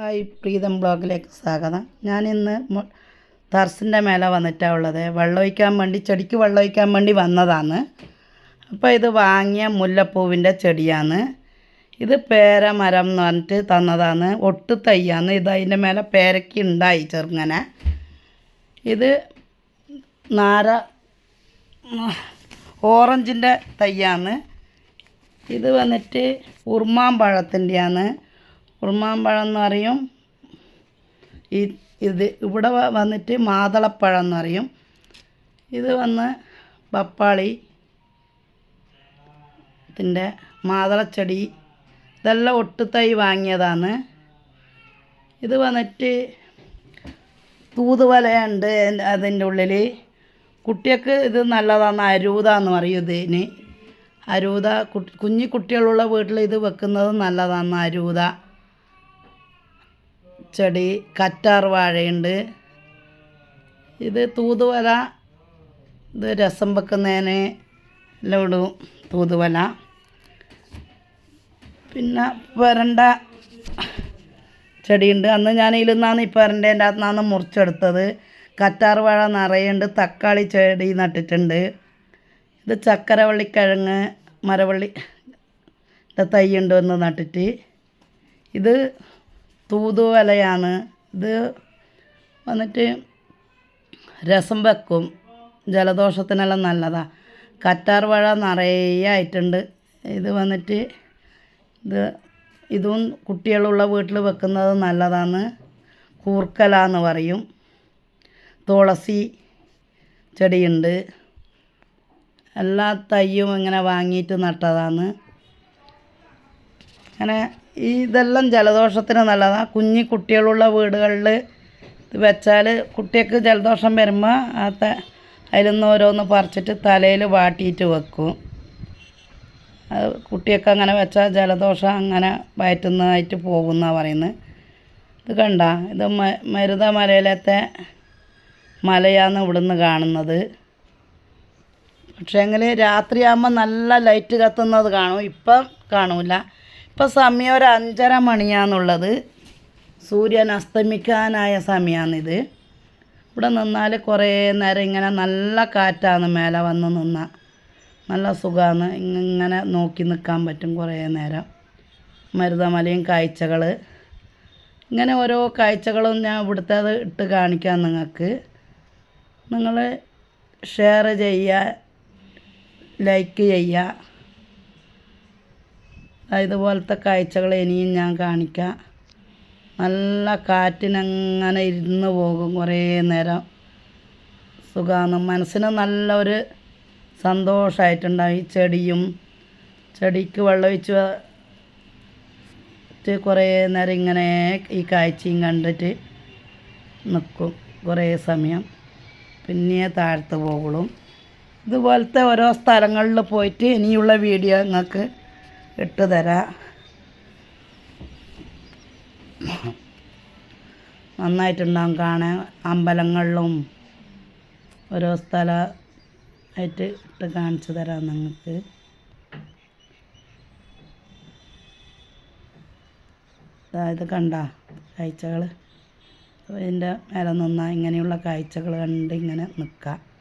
Hi Pritam ബ്ലോഗിലേക്ക് സ്വാഗതം. ഞാൻ ഇന്ന് ടർസിന്റെ മേലെ വന്നിട്ടാണ് ഉള്ളത്. വെള്ളം ഒഴിക്കാൻ വേണ്ടി ചെടിക്ക് വെള്ളം ഒഴിക്കാൻ വേണ്ടി വന്നതാണ്. അപ്പോൾ ഇത് വാങ്ങിയ മുല്ലപ്പൂവിന്റെ ചെടിയാണ്. ഇത് പേര മരം എന്ന് പറഞ്ഞിട്ട് തന്നതാണ്. ഒട്ട് തയ്യാണ്. ഇത് അതിന്റെ മേലെ പേരയ്ക്ക് ഉണ്ടായി ചെറുങ്ങനെ. ഇത് നാര ഓറഞ്ചിന്റെ തയ്യാണ്. ഇത് വന്നിട്ട് ഉറുമാമ്പഴത്തിന്റെയാണ് ഉറുമാമ്പഴം എന്ന് പറയും ഈ ഇത് ഇവിടെ വന്നിട്ട് മാതളപ്പഴം എന്ന് പറയും ഇത് വന്ന് പപ്പാളി ഇതിന്റെ മാതളച്ചെടി ഇതെല്ലാം ഒട്ടുതൈ വാങ്ങിയതാണ്. ഇത് വന്നിട്ട് തൂതുവലയുണ്ട് അതിന്റെ ഉള്ളിൽ കുട്ടികൾക്ക് ഇത് നല്ലതാണ് അരൂത എന്ന് പറയും ഇതിന്. അരൂത കുഞ്ഞി കുട്ടികളുള്ള വീട്ടിൽ ഇത് വെക്കുന്നത് നല്ലതാണ് അരൂത. ചെടി കറ്റാർ വാഴയുണ്ട്. ഇത് തൂതുവല ഇത് രസം വെക്കുന്നതിന് എല്ലാം ഇടും തൂതുവല. പിന്നെ വരണ്ട ചെടിയുണ്ട്. അന്ന് ഞാൻ ഇരുന്നാണ് ഈ പെരണ്ടേന്റെ അകത്തുനിന്നാണ് മുറിച്ചെടുത്തത്. കറ്റാർ വാഴ നിറയുണ്ട് തക്കാളി ചെടി നട്ടിട്ടുണ്ട്. ഇത് ചക്കരവള്ളിക്കിഴങ്ങ് മരവള്ളി തൈ ഉണ്ട് ഒന്ന് നട്ടിട്ട്. ഇത് തൂതുവലയാണ് ഇത് വന്നിട്ട് രസം വെക്കും. ജലദോഷത്തിനെല്ലാം നല്ലതാണ് കറ്റാർ വാഴ നിറയെ ആയിട്ടുണ്ട്. ഇത് വന്നിട്ട് ഇത് ഇതും കുട്ടികളുള്ള വീട്ടിൽ വെക്കുന്നത് നല്ലതാണ് കൂർക്കല എന്ന് പറയും. തുളസി ചെടിയുണ്ട്. എല്ലാ തയ്യും ഇങ്ങനെ വാങ്ങിയിട്ട് നട്ടതാണ് അങ്ങനെ ഈ ഇതെല്ലാം ജലദോഷത്തിന് നല്ലതാണ് കുഞ്ഞി കുട്ടികളുള്ള വീടുകളിൽ ഇത് വെച്ചാൽ കുട്ടിക്ക് ജലദോഷം വരുമ്പോൾ ആ ത അതിൽ നിന്ന് ഓരോന്ന് പറിച്ചിട്ട് തലയിൽ വാട്ടിയിട്ട് വെക്കും. കുട്ടിയൊക്കെ അങ്ങനെ വെച്ചാൽ ജലദോഷം അങ്ങനെ വയറ്റുന്നതായിട്ട് പോകുമെന്നാണ് പറയുന്നത് ഇത് കണ്ട? ഇത് മ മരുത മലയിലത്തെ മലയാണ് ഇവിടുന്ന് കാണുന്നത്. പക്ഷേങ്കിൽ രാത്രിയാകുമ്പോൾ നല്ല ലൈറ്റ് കത്തുന്നത് കാണും. ഇപ്പം കാണൂല. ഇപ്പം സമയം ഒരു അഞ്ചര മണിയാന്നുള്ളത്. സൂര്യൻ അസ്തമിക്കാനായ സമയമാണിത് ഇവിടെ നിന്നാൽ കുറേ നേരം ഇങ്ങനെ നല്ല കാറ്റാണ് മേലെ വന്ന് നിന്നാൽ നല്ല സുഖമാണ് ഇങ്ങനെ നോക്കി നിൽക്കാൻ പറ്റും കുറേ നേരം. മരുതമലയും കാഴ്ചകൾ ഇങ്ങനെ ഓരോ കാഴ്ചകളും ഞാൻ ഇവിടുത്തെ അത് ഇട്ട് കാണിക്കാം നിങ്ങൾക്ക്. നിങ്ങൾ ഷെയർ ചെയ്യുക ലൈക്ക് ചെയ്യുക. ഇതുപോലത്തെ കാഴ്ചകൾ ഇനിയും ഞാൻ കാണിക്കാം. നല്ല കാറ്റിനങ്ങനെ ഇരുന്ന് പോകും കുറേ നേരം. സുഖമാണ് മനസ്സിന് നല്ലൊരു സന്തോഷമായിട്ടുണ്ടാവും ഈ ചെടിയും ചെടിക്ക് വെള്ളമൊഴിച്ച് കുറേ നേരം ഇങ്ങനെ ഈ കാഴ്ചയും കണ്ടിട്ട് നിൽക്കും കുറേ സമയം. പിന്നെ താഴത്ത് പോകുള്ളൂ ഇതുപോലത്തെ ഓരോ സ്ഥലങ്ങളിൽ പോയിട്ട് ഇനിയുള്ള വീഡിയോ നിങ്ങൾക്ക് ഇട്ട് തരാം. നന്നായിട്ടുണ്ടാകും കാണാൻ. അമ്പലങ്ങളിലും ഓരോ സ്ഥല ആയിട്ട് ഇട്ട് കാണിച്ചു തരാം നിങ്ങൾക്ക്. ഇത് കണ്ട കാഴ്ചകൾ ഇതിന്റെ മേലെ നിന്നാൽ ഇങ്ങനെയുള്ള കാഴ്ചകൾ കണ്ട് ഇങ്ങനെ നിൽക്കാം.